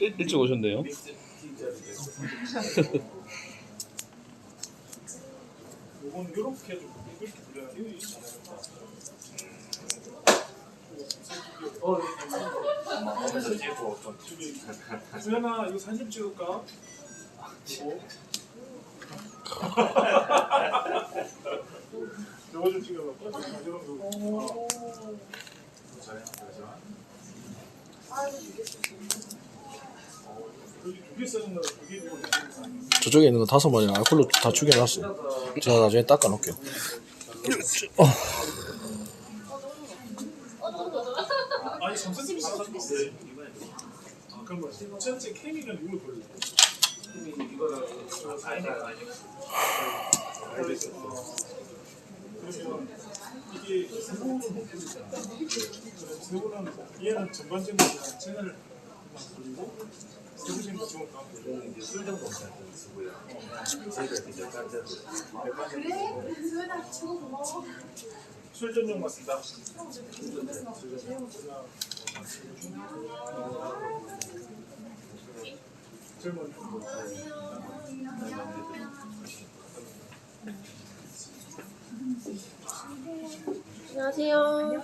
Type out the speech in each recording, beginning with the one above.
일, 일찍 오셨네요. 돌려야 이거 사진 찍을까? 이거 이거 좀 찍어봐. 거. 여 저쪽에 있는 거 다섯 마리는 알콜로 다 죽여놨어요. 제가 나중에 닦아놓을게요. 아니. 아 아니고. 그러면 이게 돌리잖아. 세모는 얘는 전반적인 채널을 막 돌리고 세부적인 다 돌리고. 이제 술 정도 쓰고요. 저희가 이제 술 전용 맞습니다. 젊은 안녕하세요.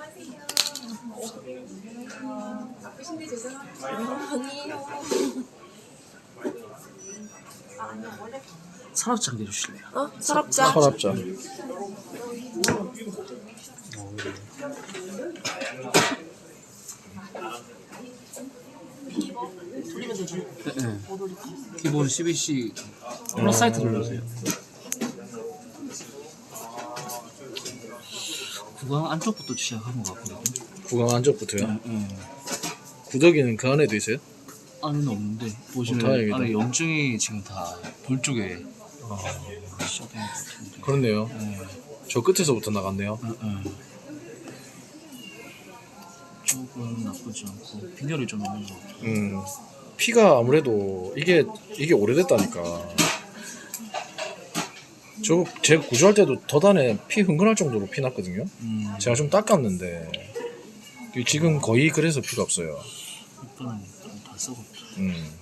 서랍장 내주실래요? 어? 서랍장. 서랍장. 기본 CBC 플러스 사이트 눌러주세요. 구강 안쪽부터 시작하는 것 같거든요. 구강 안쪽부터요. 응. 구더기는 그 안에도 있어요? 안에는 없는데 보시면 다행이다. 안에 염증이 지금 다 돌 쪽에 시작된 것 같은데. 그렇네요. 네. 저 끝에서부터 나갔네요. 응, 응. 쪽은 나쁘지 않고 빈혈이 좀 있는 것 같아요. 음, 피가 아무래도 이게 이게 오래됐다니까. 저제 구조할 때도 덧안에 피 흥건할 정도로 피 났거든요. 음, 제가 좀 닦았는데 지금 거의 그래서 피가 없어요. 이거는 좀다 썩었죠. 음,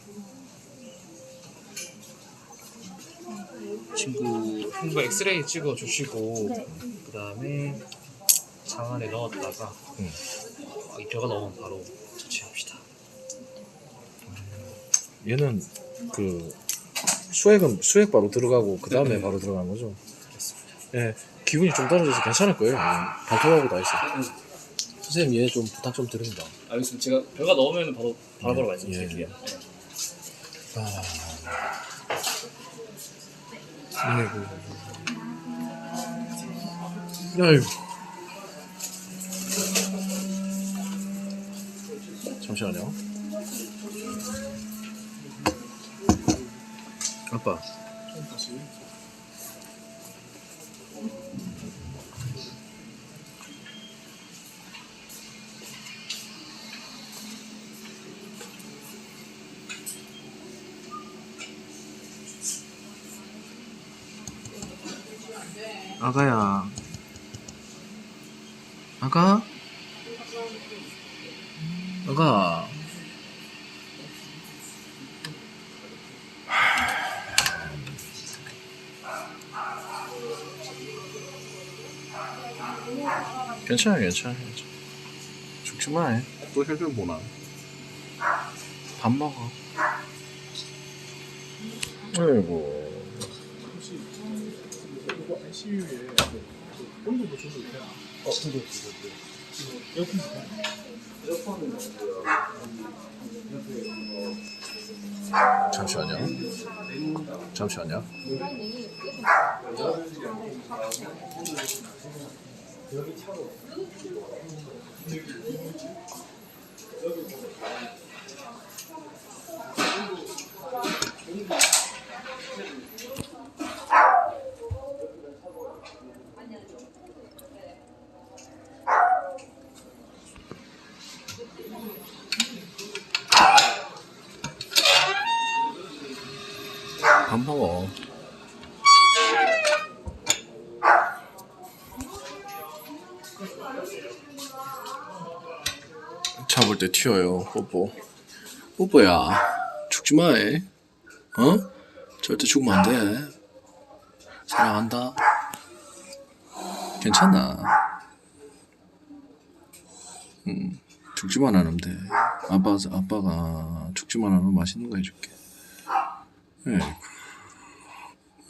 친구 흉부 엑스레이 찍어 주시고 그 다음에 장 안에 넣었다가 음. 아, 이 벼가 나오면 바로 처치합시다. 얘는 그 수액은 수액 바로 들어가고 그 다음에 바로 들어가는 거죠. 예, 기분이 좀 떨어져서 괜찮을 거예요. 발톱하고 다 있어. 선생님 얘 좀 부탁 좀 드립니다. 알겠습니다. 제가 벼가 나오면 바로 바로 바로 말씀드릴게요. 아이고. 아이고. 잠시만요. 아빠. 아가 괜찮아, 괜찮아, 괜찮아. 죽지 마. 또 혈변 보나. 밥 먹어. 아이고. 어, 온도 돼. 이거 에어컨 좋다. 잠시만요. 잠시만요. 밥 먹어. 볼때 튀어요 뽀뽀. 뽀뽀야 죽지 마 에. 어? 절대 죽으면 안 돼. 사랑한다. 괜찮아. 음, 죽지만 않으면 돼. 아빠, 아빠가 죽지만 않으면 맛있는 거 해줄게. 예.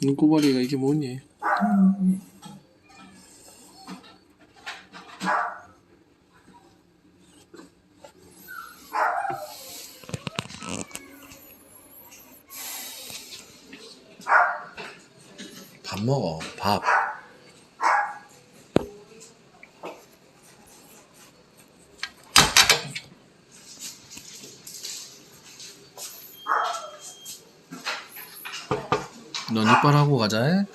눈꼬바리가 이게 뭐니 밥 먹어 밥 넌 이빨하고 가자 해?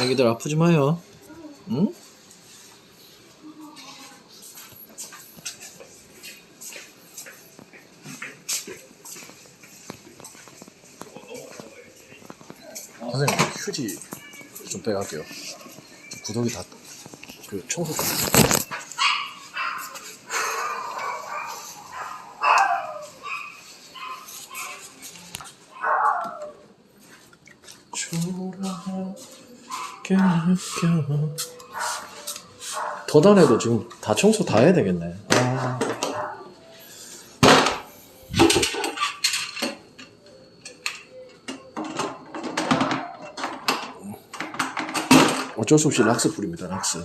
애기들 아프지 마요 응? 선생님 휴지 좀 빼갈게요. 구독이 다 그 청소 다. 초라하게 느껴 더 다해도 지금 다 청소 다 해야 되겠네. 아. 어쩔 수 없이 락스 뿌립니다 락스.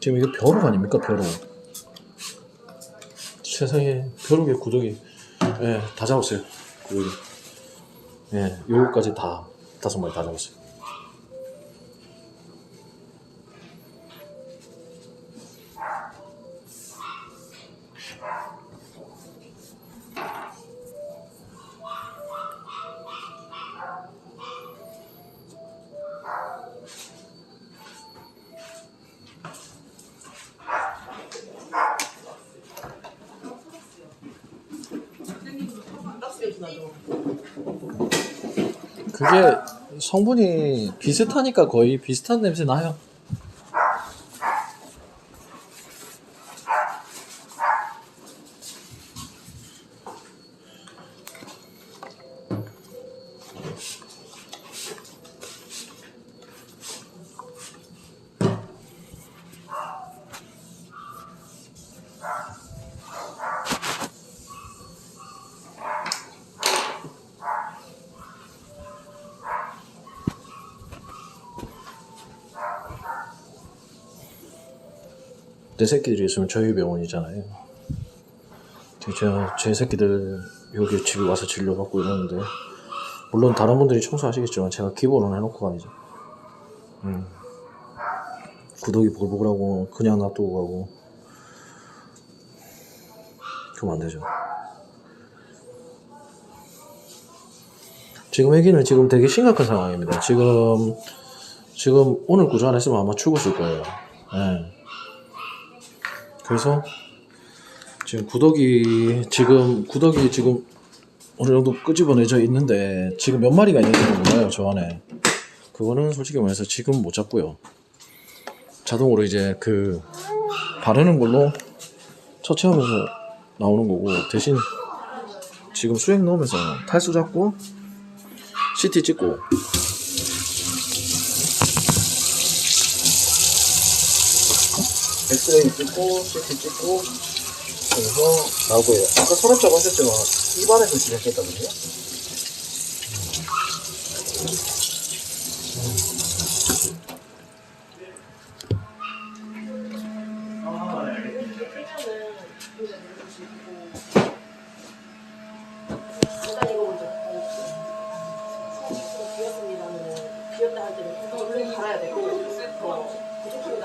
지금 이거 벼룩 아닙니까 벼룩? 세상에 벼룩의 구더기 예, 다 잡았어요 구더기 예, 요거까지 다 다섯 마리 다 잡았어요 그게 성분이 비슷하니까 거의 비슷한 냄새 나요. 내 새끼들이 있으면 저희 병원이잖아요. 제가 제 새끼들 여기 집에 와서 진료받고 이러는데 물론 다른 분들이 청소하시겠지만 제가 기본은 해놓고 가야죠. 음. 구더기 보글보글하고 그냥 놔두고 가고 그러면 안 되죠. 지금 애기는 지금 되게 심각한 상황입니다. 지금 지금 오늘 구조 안 했으면 아마 죽었을 거예요. 예. 그래서 지금 구더기 지금 구더기 지금 어느 정도 끄집어내져 있는데 지금 몇 마리가 있는지는 몰라요 저 안에. 그거는 솔직히 말해서 지금 못 잡고요. 자동으로 이제 그 바르는 걸로 처치하면서 나오는 거고 대신 지금 수액 넣으면서 탈수 잡고 CT 찍고 엑스레이 찍고 CT 찍고 그래서 나오고요. 아까 서랍자고 하셨지만 입안에서 진행했다거든요. 일단 이거 먼저 비었습니다면은 비었다 할 때는 물론 갈아야 되고 뭐 부족합니다면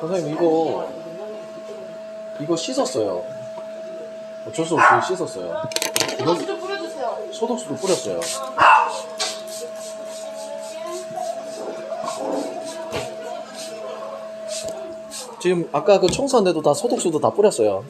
선생님 이거 이거 씻었어요. 어쩔 수 없이 씻었어요. 이거 좀 뿌려주세요. 소독수도 뿌렸어요. 지금 아까 그 청소한 데도 다 소독수도 다 뿌렸어요.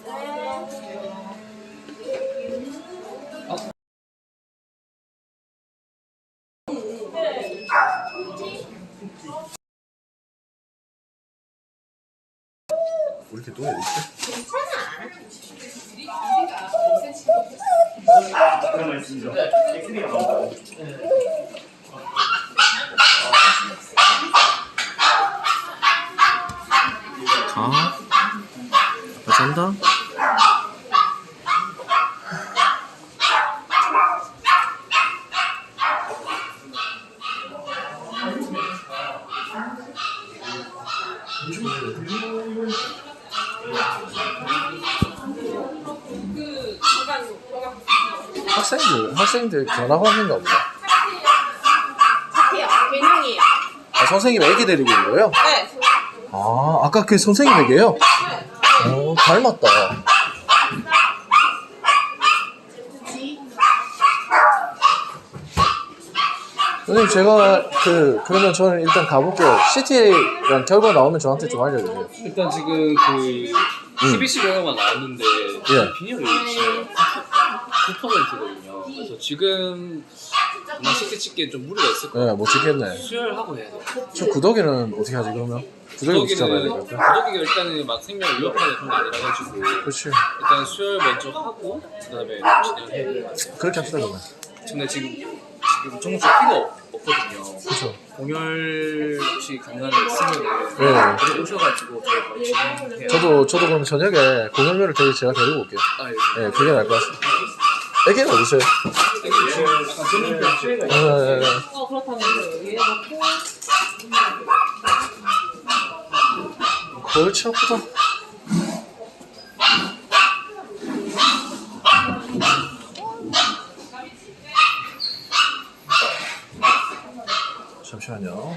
잔다. 학생들 학생들 견학 왔는가 보다. 해요. 개명이에요. 아, 선생님 애기 데리고 온 거예요? 네. 아 아까 그 선생님 애기예요? 어 닮았다. 선생님 제가 그 그러면 저는 일단 가볼게요. CT랑 결과 나오면 저한테 좀 알려주세요. 일단 지금 그 TBC 결과가 나왔는데 예. 빈혈이 9%거든요. 그래서 지금 아마 CT 찍기에 좀 무리가 있을 거예요. 네, 못 찍겠네. 수혈하고 해야 돼요. 저 구더기는 어떻게 하지 그러면? 구더기는 되겠다. 구더기가 일단은 막 생명을 위협하는 그런 게 아니라 가지고 그렇지. 일단 수혈 먼저 하고 그다음에 진행해야 돼요. 그렇게 합시다 그러면. 근데 지금 지금 씨 피가 없- 없거든요. 그렇죠. 공혈 혹시 가능하시면 네. 네. 오셔가지고 저희 바로 진행해요. 저도 저도 그럼 저녁에 공연료를 저희 제가 데리고 올게요. 아, 예. 네, 그게 나을 것 같습니다. 애기는 어디 있어요? 지금 약간 전염병 피해가 네, 네, 네. 어 그렇다면 얘 넣고 골치 아프다. 잠시만요.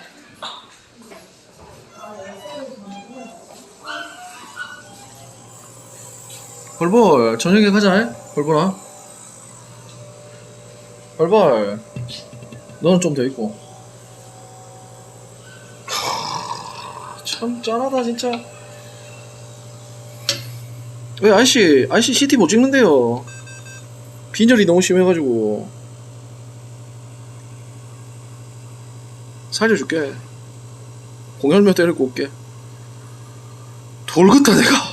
벌벌 저녁에 가자. 벌벌아. 벌벌. 너는 좀 더 있고. 참 짠하다 진짜. 왜 아이씨 아이씨 CT 못 찍는데요? 빈혈이 너무 심해가지고 살려줄게. 공혈며 데리고 올게. 돌긋다 내가.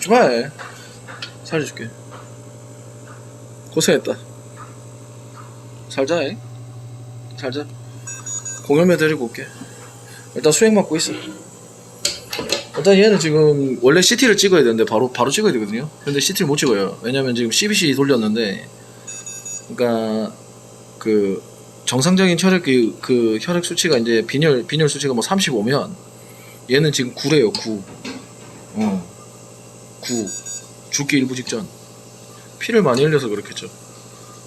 죽지 마. 살려줄게. 고생했다. 살자, 잉? 살자. 공연매 데리고 올게. 일단 수행 맞고 있어. 일단 얘는 지금 원래 CT를 찍어야 되는데 바로 바로 찍어야 되거든요. 근데 CT를 못 찍어요. 왜냐면 지금 CBC 돌렸는데, 그러니까 그 정상적인 혈액 그, 그 혈액 수치가 이제 빈혈 빈혈 수치가 뭐 35면 얘는 지금 9래요 9. 어. 9. 죽기 일부 직전. 피를 많이 흘려서 그렇겠죠.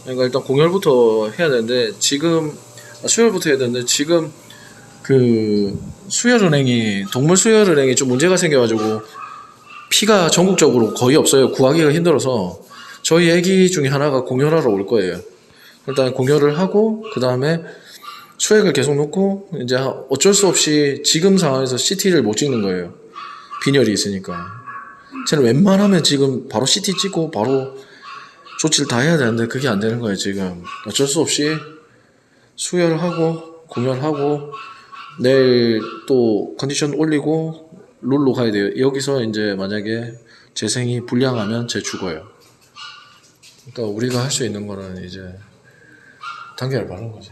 그러니까 일단 공혈부터 해야 되는데 지금 아, 수혈부터 해야 되는데 지금 그 수혈은행이 동물 수혈은행이 좀 문제가 생겨가지고 피가 전국적으로 거의 없어요. 구하기가 힘들어서 저희 애기 중에 하나가 공혈하러 올 거예요. 일단 공혈을 하고 그 다음에 수액을 계속 놓고 이제 어쩔 수 없이 지금 상황에서 CT를 못 찍는 거예요. 빈혈이 있으니까. 쟤는 웬만하면 지금 바로 CT 찍고 바로 조치를 다 해야 되는데 그게 안 되는 거예요 지금. 어쩔 수 없이 수혈하고 공연하고 내일 또 컨디션 올리고 룰로 가야 돼요. 여기서 이제 만약에 재생이 불량하면 쟤 죽어요. 그러니까 우리가 할 수 있는 거는 이제 단계를 바르는 거지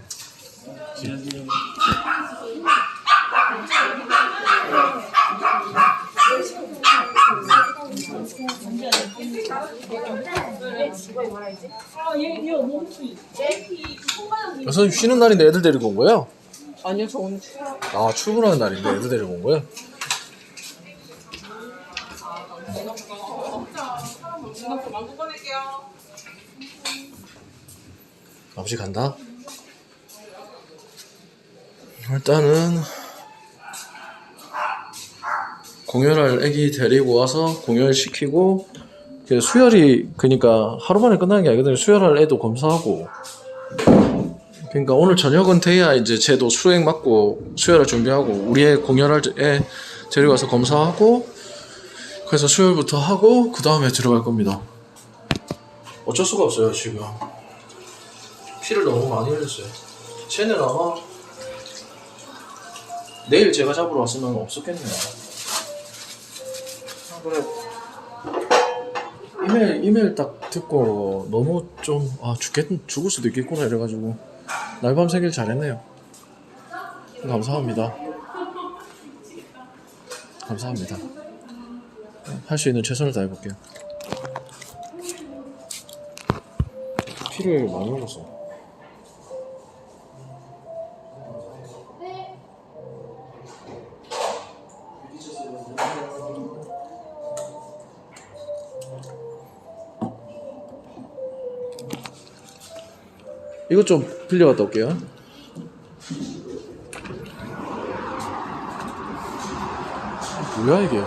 선생님 쉬는 날인데 애들 데리고 온 거예요? 아니요 저 오늘 출근 아 출근하는 날인데 애들 데리고 온 거예요? 아버지 간다. 일단은 공연할 애기 데리고 와서 공연을 시키고 그 수혈이 그러니까 하루 만에 끝나는 게 아니거든요. 수혈할 애도 검사하고 그러니까 오늘 저녁은 돼야 이제 쟤도 수행 맞고 수혈을 준비하고 우리 애 공연할 애 데려가서 검사하고 그래서 수혈부터 하고 그 다음에 들어갈 겁니다. 어쩔 수가 없어요 지금. 피를 너무 많이 흘렸어요. 쟤는 아마 내일 제가 잡으러 왔으면 없었겠네요. 아, 그래. 이메일 이메일 딱 듣고 너무 좀 아 죽겠 죽을 수도 있겠구나 이래가지고 날밤 새길 잘했네요. 감사합니다. 감사합니다. 할 수 있는 최선을 다해볼게요. 피를 많이 흘렸어. 이것 좀 빌려갔다 올게요. 뭐야 이게?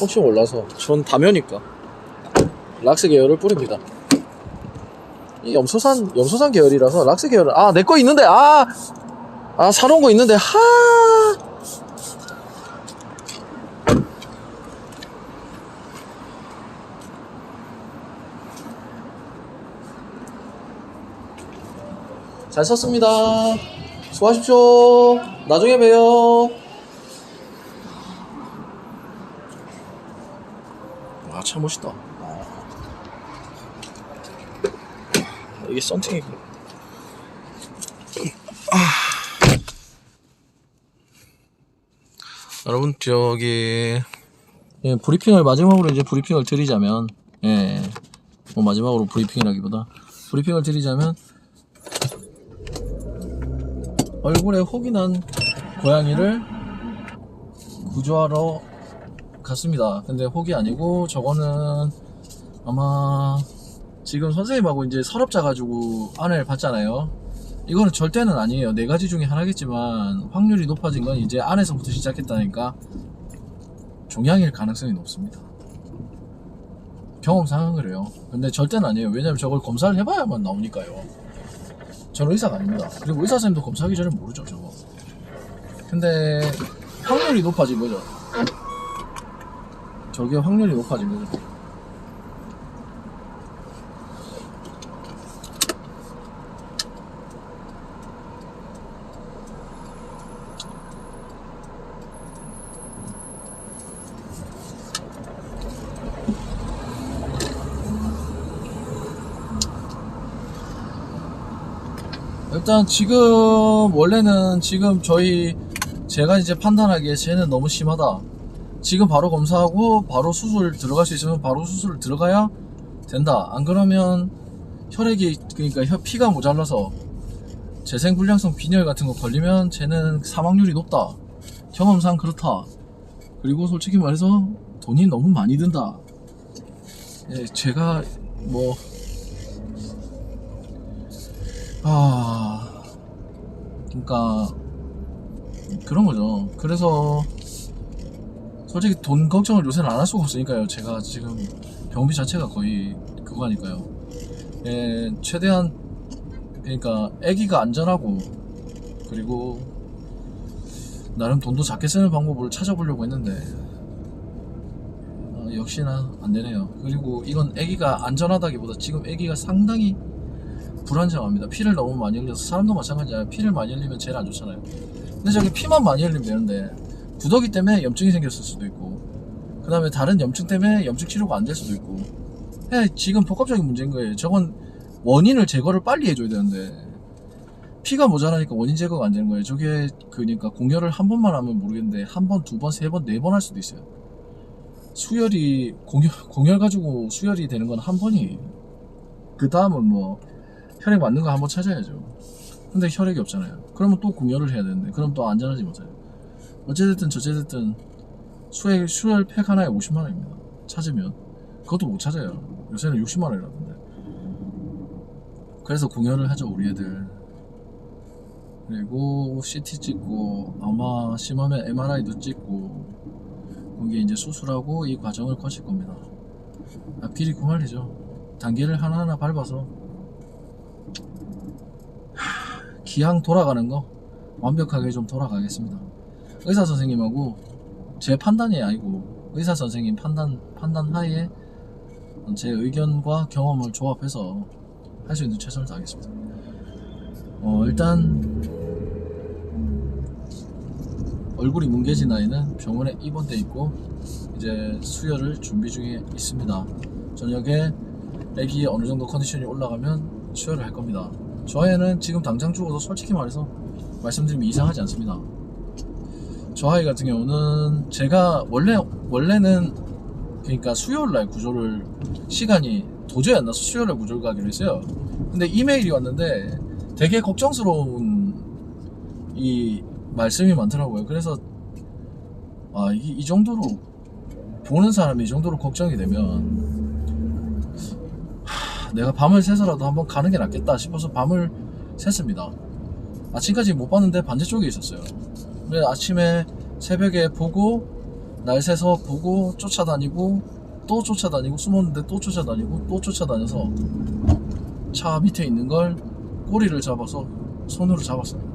혹시 몰라서 전 다면이니까 락스 계열을 뿌립니다. 이 염소산 염소산 계열이라서 락스 계열 아내 거 있는데 아아 사놓은 거 있는데 하 잘 썼습니다. 수고하십시오. 나중에 봬요. 아, 참 멋있다. 아. 이게 썬팅이고. 아. 여러분, 저기, 예, 브리핑을, 마지막으로 이제 브리핑을 드리자면, 예, 뭐 마지막으로 브리핑이라기보다, 브리핑을 드리자면, 얼굴에 혹이 난 고양이를 구조하러 갔습니다. 근데 혹이 아니고 저거는 아마 지금 선생님하고 이제 서랍 짜가지고 안을 봤잖아요. 이거는 절대는 아니에요. 네 가지 중에 하나겠지만 확률이 높아진 건 이제 안에서부터 시작했다니까 종양일 가능성이 높습니다. 경험상은 그래요. 근데 절대는 아니에요. 왜냐면 저걸 검사를 해봐야만 나오니까요. 저는 의사가 아닙니다. 그리고 의사 선생님도 검사하기 전에 모르죠, 저거. 근데 확률이 높아진 거죠. 저게 확률이 높아진 거죠. 일단 지금 원래는 지금 저희 제가 이제 판단하기에 쟤는 너무 심하다. 지금 바로 검사하고 바로 수술 들어갈 수 있으면 바로 수술 들어가야 된다. 안 그러면 혈액이 그러니까 혈 피가 모자라서 재생불량성 빈혈 같은 거 걸리면 쟤는 사망률이 높다. 경험상 그렇다. 그리고 솔직히 말해서 돈이 너무 많이 든다. 예, 제가 뭐 아, 그러니까 그런 거죠. 그래서 솔직히 돈 걱정을 요새는 안 할 수가 없으니까요. 제가 지금 병비 자체가 거의 그거니까요. 예, 최대한 그러니까 아기가 안전하고 그리고 나름 돈도 작게 쓰는 방법을 찾아보려고 했는데 어, 역시나 안 되네요. 그리고 이건 아기가 안전하다기보다 지금 아기가 상당히 불안정합니다. 피를 너무 많이 흘려서 사람도 마찬가지야. 피를 많이 흘리면 제일 안 좋잖아요. 근데 저기 피만 많이 흘리면 되는데 구더기 때문에 염증이 생겼을 수도 있고 그 다음에 다른 염증 때문에 염증 치료가 안 될 수도 있고 예, 지금 복합적인 문제인 거예요. 저건 원인을 제거를 빨리 해줘야 되는데 피가 모자라니까 원인 제거가 안 되는 거예요. 저게 그러니까 공혈을 한 번만 하면 모르겠는데 한 번, 두 번, 세 번, 네 번 할 수도 있어요. 수혈이 공혈 공혈 가지고 수혈이 되는 건 한 번이에요. 그 다음은 뭐 혈액 맞는 거 한번 찾아야죠. 근데 혈액이 없잖아요. 그러면 또 공혈을 해야 되는데, 그럼 또 안전하지 못해요. 어찌됐든 저찌됐든 수액, 수혈 팩 하나에 50만 원입니다. 찾으면 그것도 못 찾아요. 요새는 60만 원이라던데. 그래서 공혈을 하죠 우리 애들. 그리고 CT 찍고 아마 심하면 MRI도 찍고 거기에 이제 수술하고 이 과정을 거칠 겁니다. 앞길이 구말리죠. 단계를 하나하나 밟아서 기왕 돌아가는 거 완벽하게 좀 돌아가겠습니다. 의사 선생님하고 제 판단이 아니고 의사 선생님 판단 판단 하에 제 의견과 경험을 조합해서 할 수 있는 최선을 다하겠습니다. 어, 일단 얼굴이 뭉개진 아이는 병원에 입원돼 있고 이제 수혈을 준비 중에 있습니다. 저녁에 애기 어느 정도 컨디션이 올라가면 수혈을 할 겁니다. 저 애는 지금 당장 죽어도 솔직히 말해서 말씀드리면 이상하지 않습니다. 저 아이 같은 경우는 제가 원래 원래는 그러니까 수요일 날 구조를 시간이 도저히 안 나서 수요일 날 구조를 가기로 했어요. 근데 이메일이 왔는데 되게 걱정스러운 이 말씀이 많더라고요. 그래서 아, 이, 이 정도로 보는 사람이 이 정도로 걱정이 되면 하, 내가 밤을 새서라도 한번 가는 게 낫겠다 싶어서 밤을 샜습니다. 아침까지 못 봤는데 반대쪽에 있었어요. 그래서 아침에 새벽에 보고 날 새서 보고 쫓아다니고 또 쫓아다니고 숨었는데 또 쫓아다니고 또 쫓아다녀서 차 밑에 있는 걸 꼬리를 잡아서 손으로 잡았어요.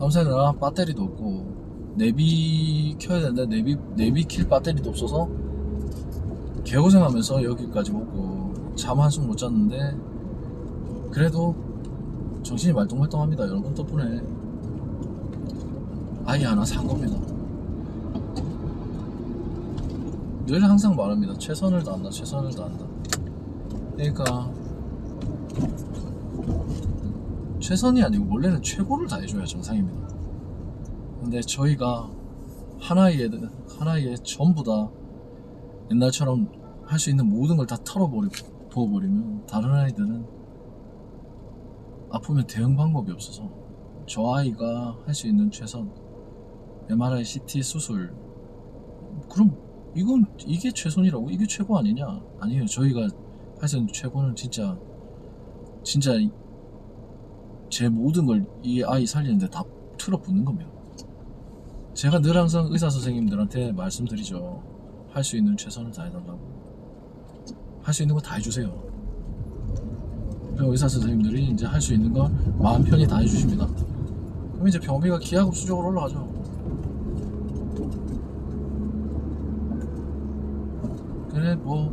밤새느라 배터리도 없고 내비 켜야 되는데 내비 내비 킬 배터리도 없어서 개고생하면서 여기까지 오고 잠 한숨 못 잤는데 그래도 정신이 말똥말똥합니다. 여러분 덕분에. 아이 하나 산 겁니다. 늘 항상 말합니다. 최선을 다한다 최선을 다한다. 그러니까 최선이 아니고 원래는 최고를 다해줘야 정상입니다 근데 저희가 하나의 애들 하나의 전부 다 옛날처럼 할 수 있는 모든 걸 다 털어버리고 부어버리면 다른 아이들은 아프면 대응 방법이 없어서 저 아이가 할 수 있는 최선 MRI, CT 수술. 그럼 이건 이게 최선이라고? 이게 최고 아니냐? 아니에요. 저희가 할 수 있는 최고는 진짜 진짜 이- 제 모든 걸 이 아이 살리는데 다 틀어붓는 겁니다 제가 늘 항상 의사 선생님들한테 말씀드리죠 할 수 있는 최선을 다해달라고 할 수 있는 거 다 해주세요 의사 선생님들이 이제 할 수 있는 거 마음 편히 다 해주십니다. 그럼 이제 병비가 기하급수적으로 올라가죠. 그래 뭐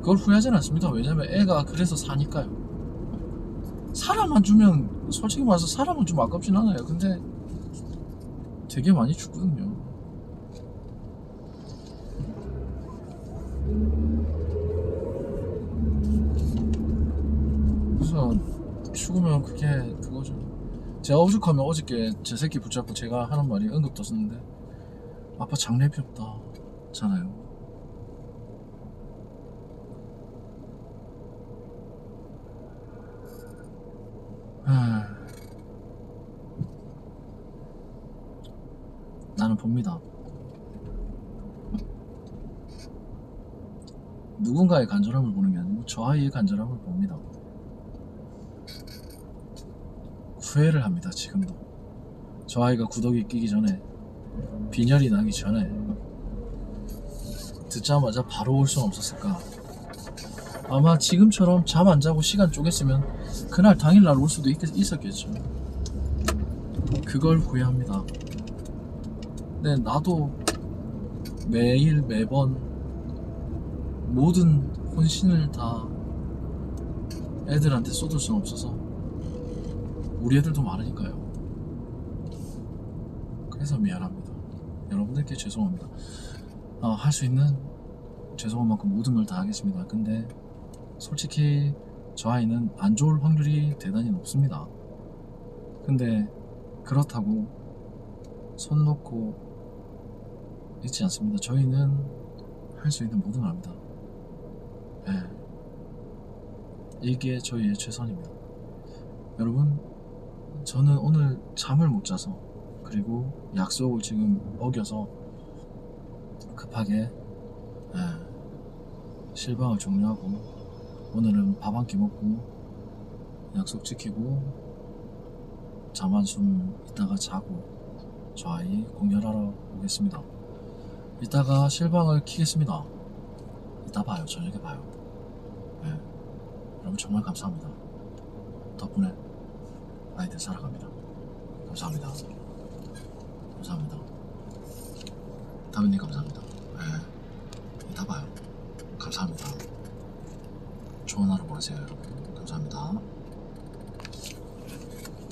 그걸 후회하진 않습니다. 왜냐면 애가 그래서 사니까요. 사람만 주면 솔직히 말해서 사람은 좀 아깝진 않아요. 근데 되게 많이 죽거든요. 그래서 죽으면 그게 그거죠. 제가 오죽하면 어저께 제 새끼 붙잡고 제가 하는 말이 응급 떴었는데 아빠 장례비 없다 잖아요. 아, 나는 봅니다. 누군가의 간절함을 보는 게 아니고 저 아이의 간절함을 봅니다. 후회를 합니다 지금도 저 아이가 구더기 끼기 전에 빈혈이 나기 전에 듣자마자 바로 올 수는 없었을까 아마 지금처럼 잠 안 자고 시간 쪼갰으면 그날 당일날 올 수도 있, 있었겠죠 그걸 후회합니다 근데 나도 매일 매번 모든 혼신을 다 애들한테 쏟을 수는 없어서 우리 애들도 많으니까요. 그래서 미안합니다. 여러분들께 죄송합니다. 아, 할수 있는 죄송한 만큼 모든 걸 다 하겠습니다. 근데 솔직히 저 아이는 안 좋을 확률이 대단히 높습니다. 근데 그렇다고 손 놓고 있지 않습니다. 저희는 할 수 있는 모든 걸 합니다. 예. 이게 저희의 최선입니다. 여러분, 저는 오늘 잠을 못 자서 그리고 약속을 지금 어겨서 급하게 예, 실방을 종료하고 오늘은 밥 한 끼 먹고 약속 지키고 잠 한숨 이따가 자고 저 아이 공연하러 오겠습니다. 이따가 실방을 키겠습니다. 이따 봐요. 저녁에 봐요. 예. 여러분 정말 감사합니다. 덕분에 아이들 살아갑니다. 감사합니다. 감사합니다. 다민님 감사합니다. 예. 이따 봐요. 감사합니다. 좋은 하루 보내세요, 여러분. 감사합니다.